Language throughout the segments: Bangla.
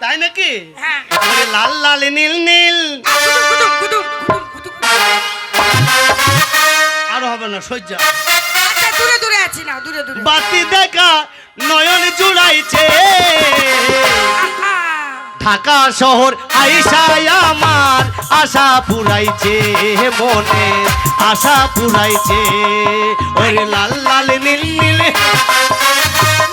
তাই নাকি? হ্যাঁ। লাল লাল নীল নীল। আর হবে না সহ্য আচ্ছা দূরে দূরে আছি না দূরে দূরে। বাতি দেখা নয়ন জুড়াইছে। ঢাকা শহর আইসায় আমার আশা পুরাইছে মনে আশা পুরাইছে। ওরে লাল লাল নীল নীল।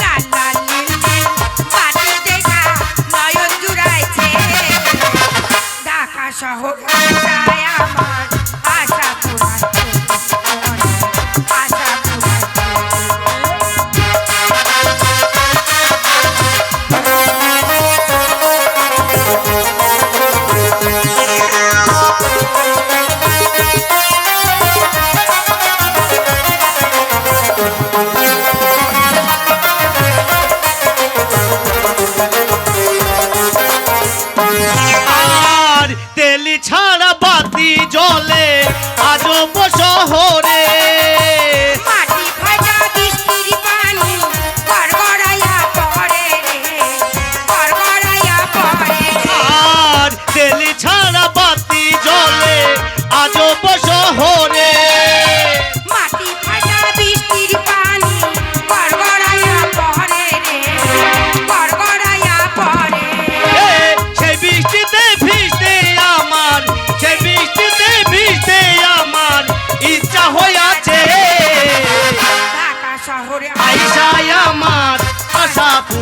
লাল লাল শহর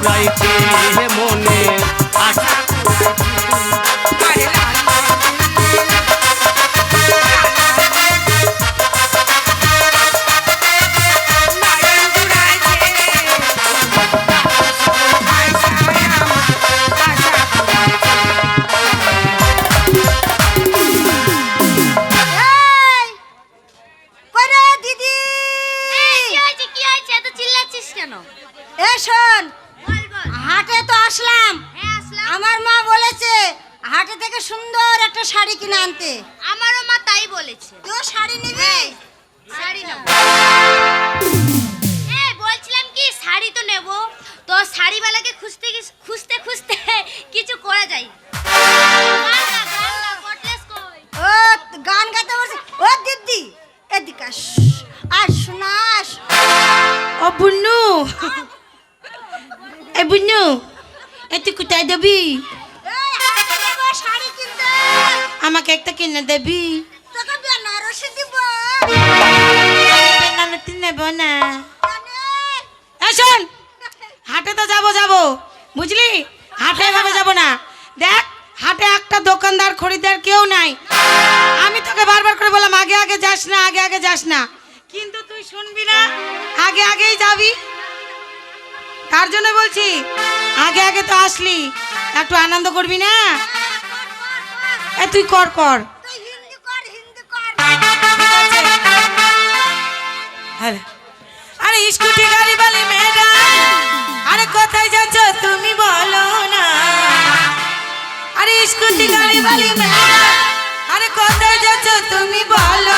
পুরাইছে মনে। আশা আমাকে একটা কিনে দেবি? তোকে বেনারসি দিব। বেনারসি নেব না। জানে? শোন হাটে তো যাব যাব। বুঝলি? হাটে এভাবে যাব না। দেখ হাটে একটা দোকানদার খরিদ্দার কেউ নাই। আমি তোকে বারবার করে বললাম আগে আগে যাস না আগে আগে যাস না। কিন্তু তুই শুনবি না আগে আগেই যাবি। তার জন্য বলছি আগে আগে তো আসলি। একটু আনন্দ করবি না? এ তুই কর কর। আরে স্কুটি গাড়ি বালি ম্যাডাম। আরে কোথায় যাচ্ছ তুমি বলো না। আরে স্কুটি গাড়ি বলে মেয়েরা আরে কোথায় যাচ্ছ তুমি বলো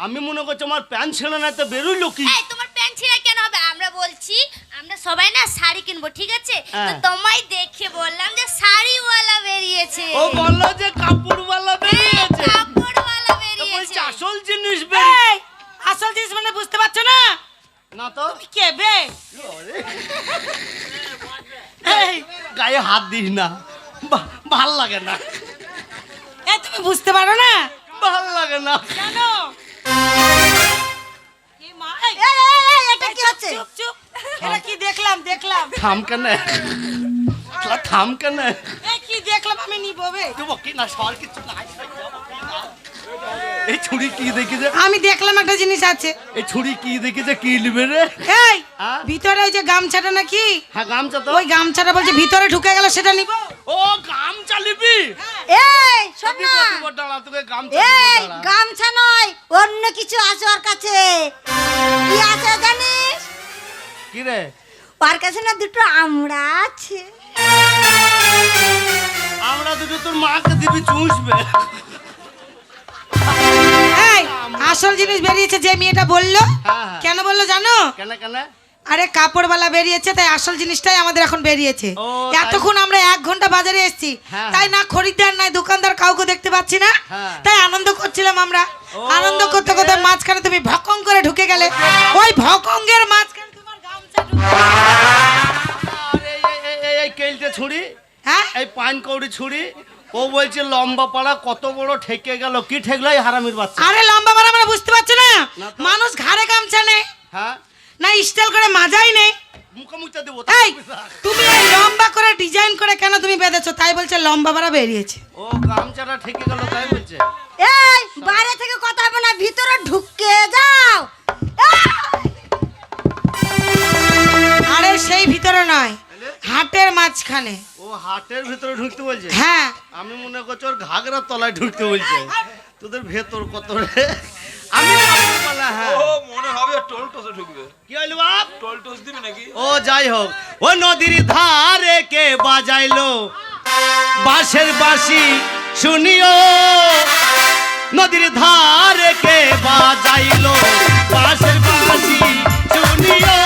আমি মনে করছি আমার প্যান্ট ছেড়ে না তো বেরোইলো কি? এই তোমার প্যান্ট ছিঁড়া কেন হবে? আমরা বলছি আমরা সবাই না শাড়ি কিনবো ঠিক আছে? তো হ্যাঁ। তোমায় দেখে বললাম যে শাড়িওয়ালা বেরিয়েছে। ও বলল যে কাপড়ওয়ালা বেরিয়েছে। কাপড়ওয়ালা তো বেরিয়েছে। বলছি আসল জিনিস এই, আসল জিনিস মানে বুঝতে পারছ না? না তো। তুমি কে বে? এই গায়ে হাত দিস না। বা- ভালো লাগে না। এ তুমি বুঝতে পারো না? ভালো লাগে না। কেন আমি ছুরি কি দেখেছে আমি দেখলাম একটা জিনিস আছে এই ছুরি কি দেখেছে কি নিবে রে হ্যাঁ? ভিতরে ওই যে গামছাটা নাকি হ্যাঁ গামছা তো ওই গামছাটা বলছে ভিতরে ঢুকে গেল সেটা নিব ও গামছা নিবি এই শোন না। এই গামছা নয় অন্য কিছু আছে ওর কাছে। কি আছে জানিস? কি রে? ওর কাছে না দুটো আমরা আছে। আমরা দুটো তোর মাকে দিবি চুষবে। এই আসল জিনিস বেরিয়েছে যে মেয়েটা বলল। হ্যাঁ, হ্যাঁ। কেন বলল জানো? কেন কেন? আরে কাপড়ওয়ালা বেরিয়েছে তাই আসল জিনিসটাই আমাদের এখন বেরিয়েছে। এতক্ষণ আমরা এক ঘণ্টা বাজারে এসেছি। হ্যাঁ, তাই না খরিদ্দার নাই দোকানদার কাউকে দেখতে পাচ্ছি না। হ্যাঁ। তাই আনন্দ করছিলাম আমরা। আনন্দ করতে করতে মাঝখানে তুমি ভকং করে ঢুকে গেলে। ওই ভকঙ্গের মাঝখানে তোমার গামছা এই কেলটে ছুরি হ্যাঁ? এই পান কৌড়ি ছুরি ও বলছে লম্বা পাড়া কত বড় ঠেকে গেল কি ঠেকলো হারামির বাচ্চা? আরে লম্বা বড় আমরা বুঝতে পারছ না? না মানুষ ঘাড়ে গামছা নেই হ্যাঁ। না স্টাইল করে মাজাই নেই। মুখে মুখে দেবো এই তুমি এই লম্বা করে ডিজাইন করে কেন তুমি বেঁধেছো? তাই বলছে লম্বা বড় বেরিয়েছে। ও গামছাটা ঠেকে গেল তাই বলছে। এই বাইরে থেকে কথা হবে না ভিতরে ঢুকে যাও! আরে সেই ভিতরে নয় হাটের মাঝখানে। ও হাটের ভিতরে ঢুকতে বলছে? হ্যাঁ। আমি মনে করছি ওর ঘাগরার তলায় ঢুকতে বলছে। তোদের ভেতর কত রে? আমি ভাবতে পারলাম, হ্যাঁ ও মনে হবে টোল টোসে ঢুকবে কি হইল বাপ টোল টোস দিবি নাকি ও, যাই হোক। ও নদীর ধারে কে বাজাইলো? বাঁশের বাঁশি শুনিও। নদীর ধারে কে বাজাইলো? বাঁশের বাঁশি শুনিও।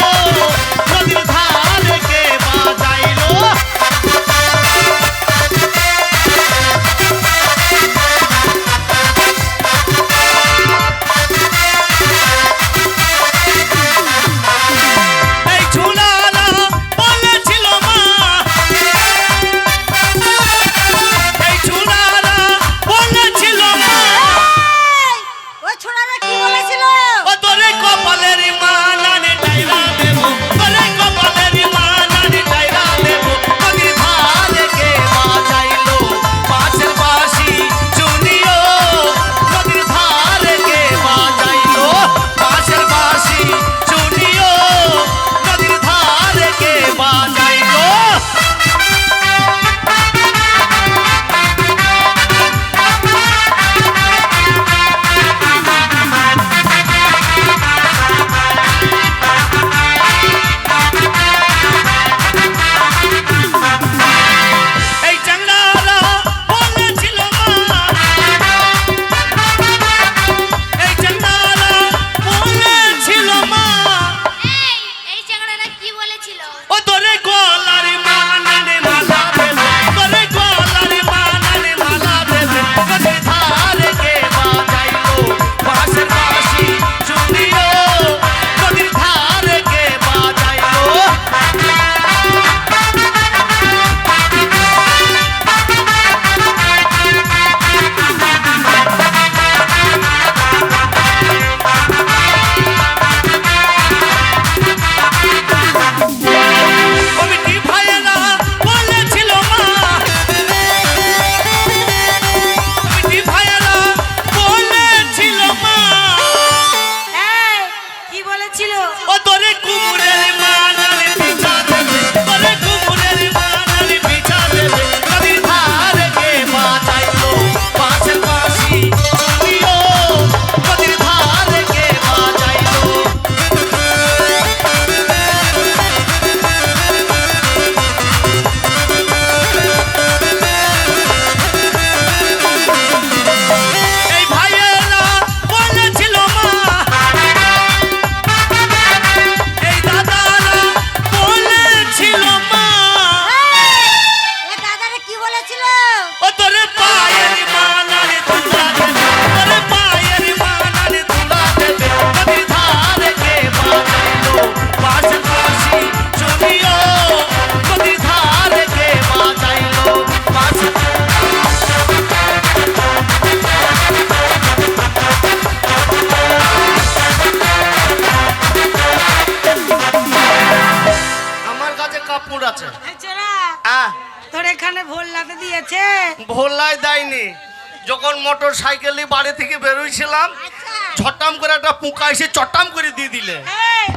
ছটাম করে একটা পুকা এসে চটাম করে দিয়ে দিলে।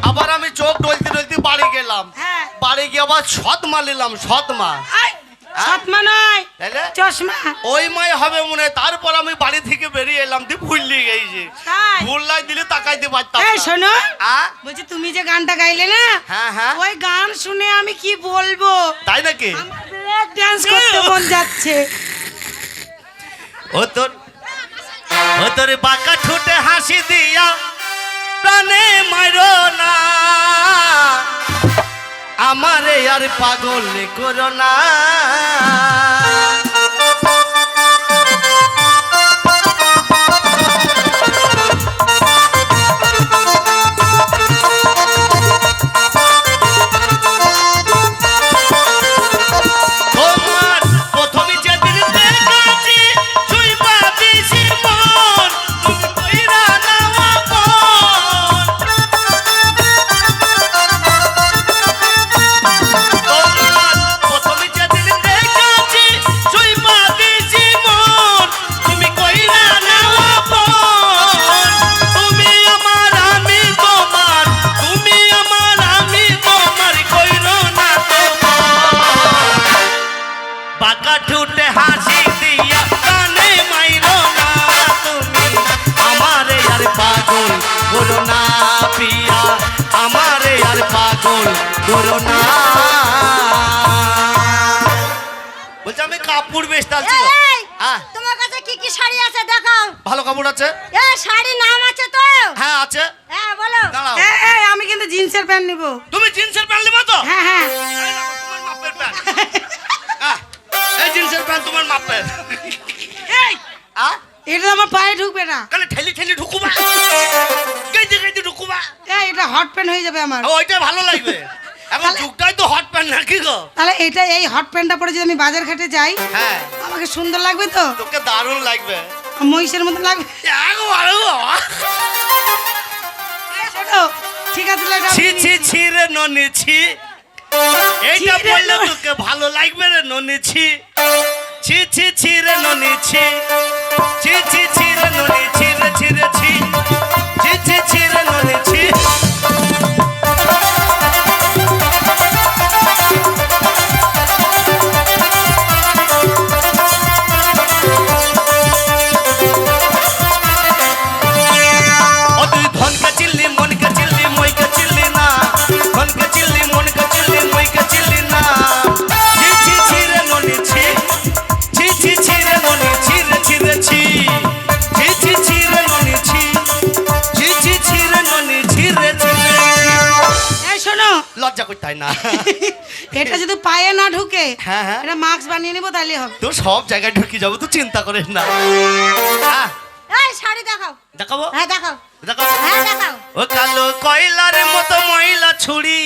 আবার আমি চোখ ডলতে ডলতে বাড়ি গেলাম। হ্যাঁ। বাড়ি গিয়ে আবার সৎ মা নিলাম সৎ মা সৎমা নয় চশমা। ওই মাই হবে মনে তারপর আমি বাড়ি থেকে বেরিয়ে এলাম দিয়ে ভুললি গেছি? ভুললাই দিলে তাকাইতে পারতাম এই শোনো? বলছি তুমি যে গানটা গাইলে না হ্যাঁ হ্যাঁ। ওই গান শুনে আমি কি বলব? তাই নাকি? আমার ব্রেক ডান্স করতে মন যাচ্ছে। ও তোর তোর বাঁকা ছুটে হাসি দিয়া প্রাণে মারো না। আমারে আর পাগল করো না। ঠুটে হাসি দিয়া কানে মাইরো না তুমি আমারে আর পাগল করো না পিয়া আমারে আর পাগল করো না বলছি আমি কাপড়। এই, হ্যাঁ তোমার কাছে কি কি শাড়ি আছে দেখাও। ভালো কাপড় আছে? এ শাড়ি নাম আছে তো। হ্যাঁ আছে। হ্যাঁ বলো। দাঁড়াও। এই, আমি কিন্তু জিন্সের প্যান্ট নিব। তুমি জিন্সের প্যান্ট নেবে তো? হ্যাঁ হ্যাঁ। তোমার মাপের প্যান্ট। আহ, এই জিন্সের প্যান্ট তোমার মাপের। এই, এটা আমার পায়ে ঢুকবে না। কালে ঠেলি ঠেলি ঢুকুবা। কেটে কেটে ঢুকুবা। এই, এটা হট প্যান্ট হয়ে যাবে আমার। ওইটা ভালো লাগবে। এখন যুগটাই তো হট প্যান্ট নাকি গো? তাহলে এটা এই হট প্যান্টটা পরে যদি আমি বাজার ঘাটে যাই হ্যাঁ। আমাকে সুন্দর লাগবে তো? তোকে দারুণ লাগবে। মহিষের মতো লাগবে। ঠিক আছে ছি ছি ছি রে ননি ছি। এইটা বললে তোকে ভালো লাগবে রে ননিছি ছি। ছি ছি রে ননিছি ছি। ছি ছি রে ননিছি রে ছি রে ছি। ছি ছি ছি রে ননি না। এটা যদি পায়ে না ঢুকে হ্যাঁ, হ্যাঁ। এটা মাস্ক বানিয়ে নিবো তাহলে হবে। তো সব জায়গায় ঢুকে যাব তুই চিন্তা করিস না। এই শাড়ি দেখাও। দেখাবো? হ্যাঁ দেখাও। দেখাবো? হ্যাঁ দেখাও। ও কালো কয়লার মতো ময়লা ছুরি।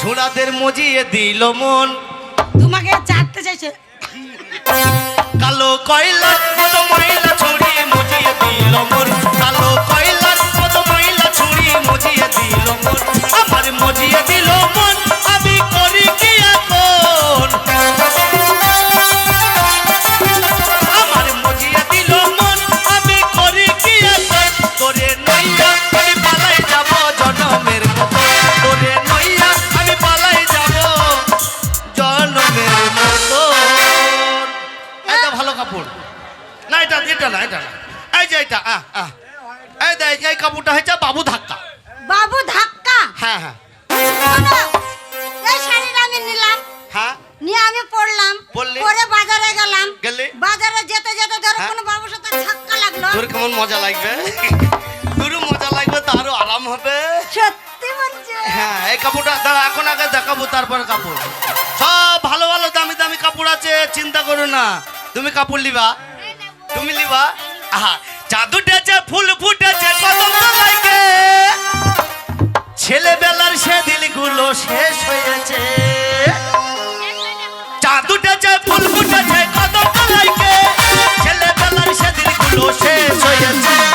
ছুড়াদের মজিয়ে দিল মন। তোমাকে চাটতে চাইছে। কালো কয়লার মতো গেলি? যেতে যেতে ধরো হ্যাঁ। কোনো বাবুর সাথে ধাক্কা লাগল। তোর কেমন মজা লাগবে? তোর মজা লাগবে তারও আরাম হবে। সত্যি বলছে? হ্যাঁ এই কাপড়টা দাঁড়া এখন আগে দেখাবো তারপর কাপড়। সব ভালো ভালো দামি দামি কাপড় আছে চিন্তা করো না। তুমি কাপড় লিবা তুমি লিবা আহা উঠেছে ফুল ফুটেছে কদম তলাইকে ছেলেবেলার সে দিলগুলো শেষ হয়েছে। চাঁদ উঠেছে ফুল ফুটেছে কদম তলাইকে ছেলেবেলার সে দিলগুলো শেষ হয়েছে।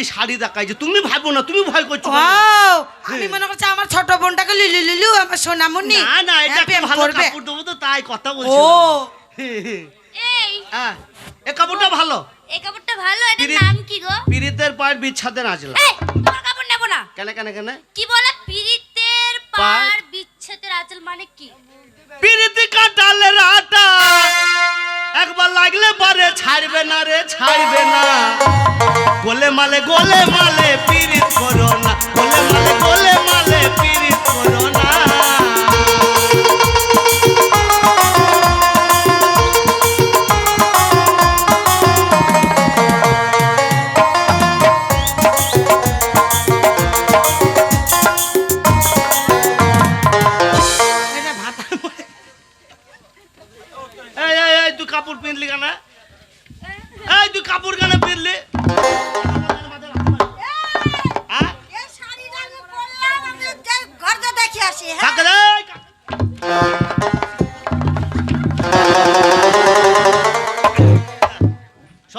দেখাইছে শাড়ি দেখাইছে তুমি ভাবো না তুমি ভয় করছ ও আমি মনে করছি আমার ছোট বোনটাকে লিলু লিলু আমার সোনামুনি না না এটা হ্যাঁ, একটা ভালো কাপড় দেবো তো তাই কথা ও। বলছি এই। হ্যাঁ এ কাপড়টা ভালো। এই কাপড়টা ভালো এটার নাম কি গো? পীড়িতের পায়ের বিচ্ছাদের আজলা এই তোমার কাপড় নেব না। কেন কেন কেন? কি বলে? পীড়িতের পার বিচ্ছেদের আঁচল মানে কি? পিরিতি কাটালে রাটা একবার লাগলে পরে ছাড়বে না রে ছাড়বে না। গোলে মালে গোলে মালে পিরিত করো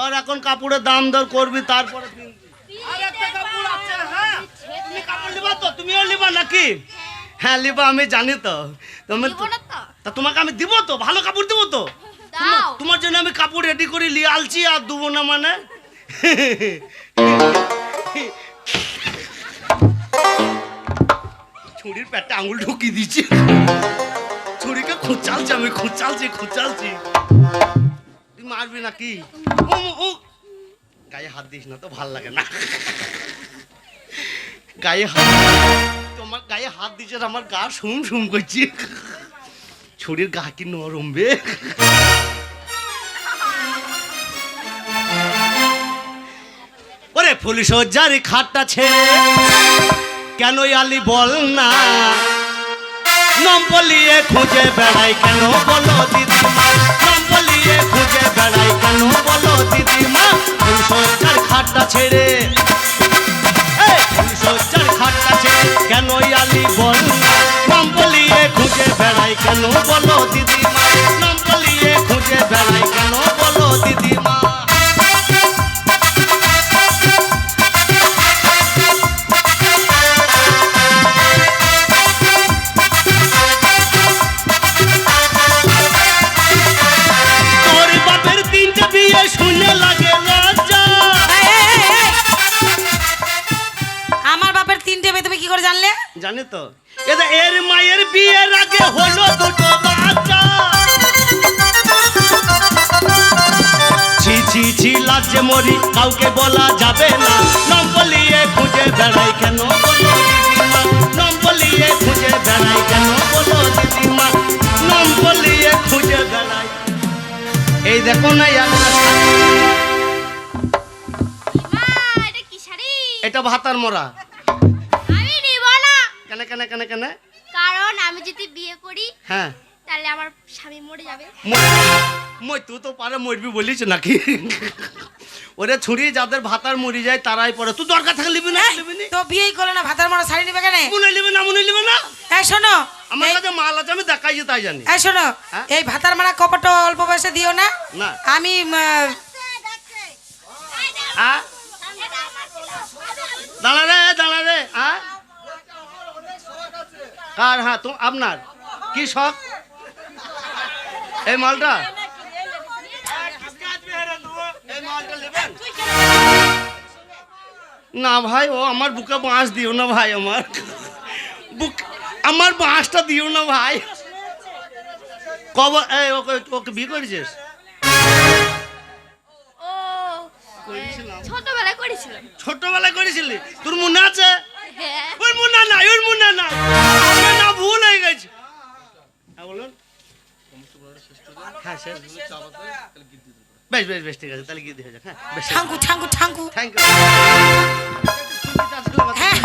সর এখন কাপড়ের দাম দর করবি তারপরে পিনবি। আর একটা কাপড় আছে, হ্যাঁ। তুমি কাপড় লিবা তো তুমিও লিবা নাকি? হ্যাঁ লিবা আমি জানি তো। তুমি তো। তোমাকে আমি দিব তো ভালো কাপড় দিব তো? তোমার জন্য আমি কাপড় রেডি করে নিয়ে আলছি আর দেবো না মানে? ছুরির পেটে আঙুল ঢুকিয়ে দিচ্ছি। ছুরিকে খুঁচালছি আমি খুঁচালছি খুঁচালছি। মারবি নাকি? গায়ে হাত দিস না তো, ভালো লাগে না। গায়ে হাত তোমার গায়ে হাত দিছে আমার গা শুম শুম করছি। ছুরির গা কি নরম বে। ওরে পুলিশ সজ্জার খাটটা ছেড়ে কেন আলি বল না? নাম বলিয়ে খুঁজে বেড়াই কেন বলো বলিয়ে বেড়াই কেন বলো দিদিমা? পুলিশ সজ্জার খাটটা ছেড়ে। পুলিশ সজ্জার খাটটা ছেড়ে কেন আলি বল নাম বলিয়ে খুঁজে বেড়াই কেন বলো দিদিমা? নাম বলিয়ে খুঁজে বেড়াই কেন বলো দিদিমা? জানি তো? এটা এর মায়ের বিয়ের আগে হলো দুটো বাচ্চা। ছি ছি ছি লাজে মরি কাউকে বলা যাবে না। নাম বলিয়ে খুঁজে বেড়াই কেন বলো দিদিমা? নাম বলিয়ে খুঁজে বেড়াই কেন বলো দিদিমা? নাম বলিয়ে খুঁজে বেড়াই। এই দেখো না এটা ভাতার মোড়া। কেন কেন কেন? কারণ আমি যদি বিয়ে করি হ্যাঁ। তাহলে আমার স্বামী মরে যাবে। মই তুই তো পারে মরবি বলিস নাকি? ওরে ছুরি যাদের ভাতার মরি যায় তারাই পরে। তুই দরকার থাকলে লিবি না তো বিয়েই করো না ভাতার মারা শাড়ি নেবে কেন? মনে লিবি না মনে লিবি না। এই শোনো। আমার কাছে মাল আছে আমি দেখাইছি তাই জানি। এই শোনো। হ্যাঁ? এই ভাতার মারা কপটা অল্প বয়সে দিও না। না। আমি হ্যাঁ দাঁড়া রে দাঁড়া রে হ্যাঁ কার হ্যাঁ তো আপনার? কি শখ? এই মালটা? না ভাই ও আমার বুকে বাঁশ দিও না ভাই আমার। বুক আমার বাঁশটা দিও না ভাই। কব ওকে ওকে বিয়ে করেছিস? ছোটবেলায় করেছিলি? তোর মনে আছে? হ্যাঁ। ওর মনে নাই ওর মনে নাই। ভুল হয়ে গেছে। হ্যাঁ বলুন। হ্যাঁ বেশ বেশ বেশ ঠিক আছে তাহলে গিয়ে দিয়ে যাক। হ্যাঁ ঠাঙ্কু ঠাঙ্কু থ্যাংক ইউ হ্যাঁ।